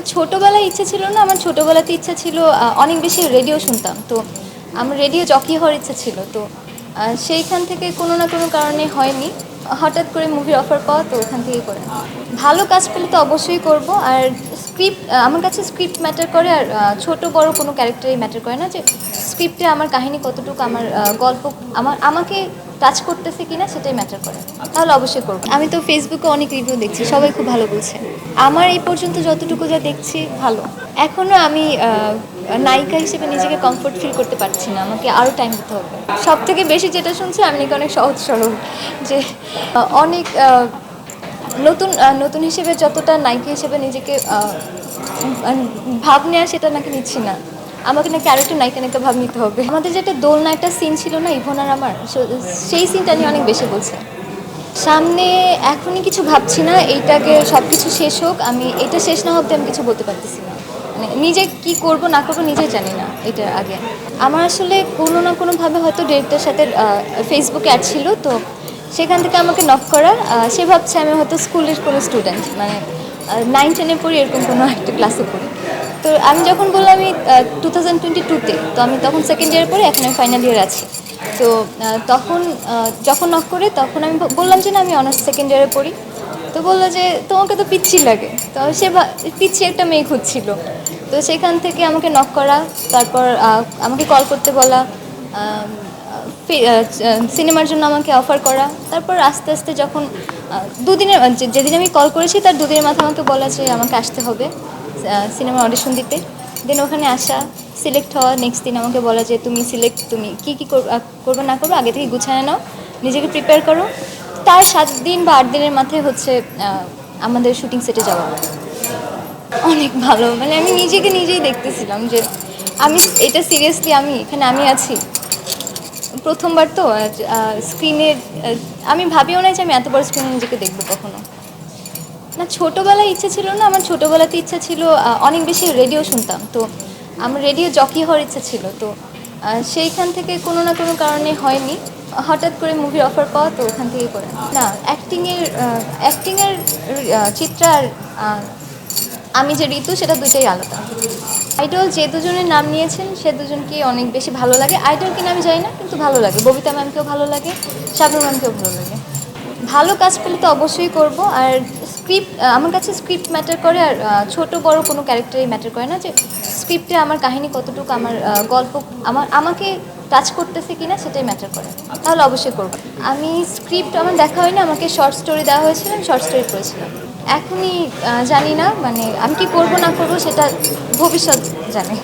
না ছোটোবেলায় ইচ্ছে ছিল না, আমার ছোটোবেলাতে ইচ্ছা ছিল অনেক বেশি রেডিও শুনতাম। তো আমার রেডিও জকি হওয়ার ইচ্ছা ছিল। তো সেইখান থেকে কোনো না কোনো কারণে হয়নি। হঠাৎ করে মুভির অফার পাওয়া তো ওখান থেকেই করে। ভালো কাজ পেলে তো অবশ্যই করব। আর স্ক্রিপ্ট আমার কাছে স্ক্রিপ্ট ম্যাটার করে। আর ছোট বড় কোনো ক্যারেক্টারই ম্যাটার করে না যে স্ক্রিপ্টে আমার কাহিনী কতটুকু, আমার গল্প, আমার, আমাকে টাচ করতেছে কিনা সেটাই ম্যাটার করে। তাহলে অবশ্যই করব। আমি তো ফেসবুকে অনেক রিভিউ দেখছি, সবাই খুব ভালো বলছে। আমার এই পর্যন্ত যতটুকু যা দেখছি, ভালো। এখনও আমি নায়িকা হিসেবে নিজেকে কমফোর্ট ফিল করতে পারছি না, আমাকে আরও টাইম দিতে হবে। সব থেকে বেশি যেটা শুনছি, আমি নাকি অনেক সহজ সরল, যে অনেক নতুন নতুন হিসেবে যতটা নায়িকা হিসেবে নিজেকে ভাব নেওয়া সেটা নাকি নিচ্ছি না। আমাকে নাকি আরেকটু নায়িকা নায়িকা ভাব নিতে হবে। আমাদের যে একটা দোলনা, একটা সিন ছিল না, ইভন আর আমার সেই সিনটা নিয়ে অনেক বেশি বলছে। সামনে এখনই কিছু ভাবছি না, এইটাকে সব কিছু শেষ হোক, আমি, এটা শেষ না অবধি আমি কিছু বলতে পারতেছি না। মানে নিজে কি করব, না করব নিজে জানি না এটার আগে। আমার আসলে কোনো না কোনোভাবে হয়তো ডিরেক্টরের সাথে ফেসবুকে অ্যাড ছিল, তো সেখান থেকে আমাকে নক করা সে ভাবছে আমি হয়তো স্কুলের কোনো স্টুডেন্ট মানে নাইন টেনে পড়ি এরকম কোনো একটা ক্লাসে পড়ি। তো আমি যখন বললাম আমি টু থাউজেন্ড টোয়েন্টি টুতে তো আমি তখন সেকেন্ড ইয়ার পড়ি এখন আমি ফাইনাল ইয়ার আছি। তো তখন যখন নক করে তখন আমি বললাম যে না, আমি অনার্স সেকেন্ড ইয়ারে পড়ি। তো বলল যে, তোমাকে তো পিচ্ছি লাগে। তো সে পিচ্ছি একটা মেয়ে খুঁজছিল। তো সেখান থেকে আমাকে নক করা, তারপর আমাকে কল করতে বলা সিনেমার জন্য আমাকে অফার করা। তারপর আস্তে আস্তে যখন দুদিনের যেদিন আমি কল করেছি, তার দুদিনের মাথায় আমাকে বলা যে, আমাকে আসতে হবে। সিনেমার অডিশন দিতে। দেন ওখানে আসা সিলেক্ট হওয়া নেক্সট দিন আমাকে বলা যে তুমি সিলেক্ট তুমি কী কী করবে, না করবে, আগে থেকে গুছায় নাও, নিজেকে প্রিপেয়ার করো। তার সাত দিন বা আট দিনের মাথায় হচ্ছে আমাদের শুটিং সেটে যাওয়া। অনেক ভালো মানে আমি নিজেকে নিজেই দেখতেছিলাম যে আমি, এটা সিরিয়াসলি আমি, এখানে আমি আছি। প্রথমবার তো স্ক্রিনে আমি ভাবিও না যে আমি এত বড় স্ক্রিনে নিজেকে দেখব কখনো। না, ছোটোবেলায় ইচ্ছা ছিল না, আমার ছোটোবেলাতে ইচ্ছা ছিল অনেক বেশি রেডিও শুনতাম। তো আমার রেডিও জকি হওয়ার ইচ্ছা ছিল। তো সেইখান থেকে কোনো না কোনো কারণে হয়নি। হঠাৎ করে মুভির অফার পাওয়া তো ওখান থেকেই করে। না অ্যাক্টিংয়ের অ্যাক্টিংয়ের চিত্র আর আমি যে ঋতু, সেটা দুইটাই আলাদা। আইডল যে দুজনের নাম নিয়েছেন, সে দুজনকে অনেক বেশি ভালো লাগে। আইডল কিনা আমি জানি না, কিন্তু ভালো লাগে। ববিতা ম্যামকেও ভালো লাগে শাবনুর ম্যামকেও ভালো লাগে। ভালো কাজ পেলে তো অবশ্যই করব। আর স্ক্রিপ্ট আমার কাছে স্ক্রিপ্ট ম্যাটার করে আর ছোট বড় কোনো ক্যারেক্টারই ম্যাটার করে না যে স্ক্রিপ্টে আমার কাহিনী কতটুকু আমার গল্প, আমার, আমাকে টাচ করতেছে কিনা সেটাই ম্যাটার করে। তাহলে অবশ্যই করব। আমি স্ক্রিপ্ট আমার দেখা হয়নি, আমাকে শর্ট স্টোরি দেওয়া হয়েছিল, আমি শর্ট স্টোরি করেছিলাম। এখনই জানি না মানে আমি কি করব না করব সেটা ভবিষ্যৎ জানে।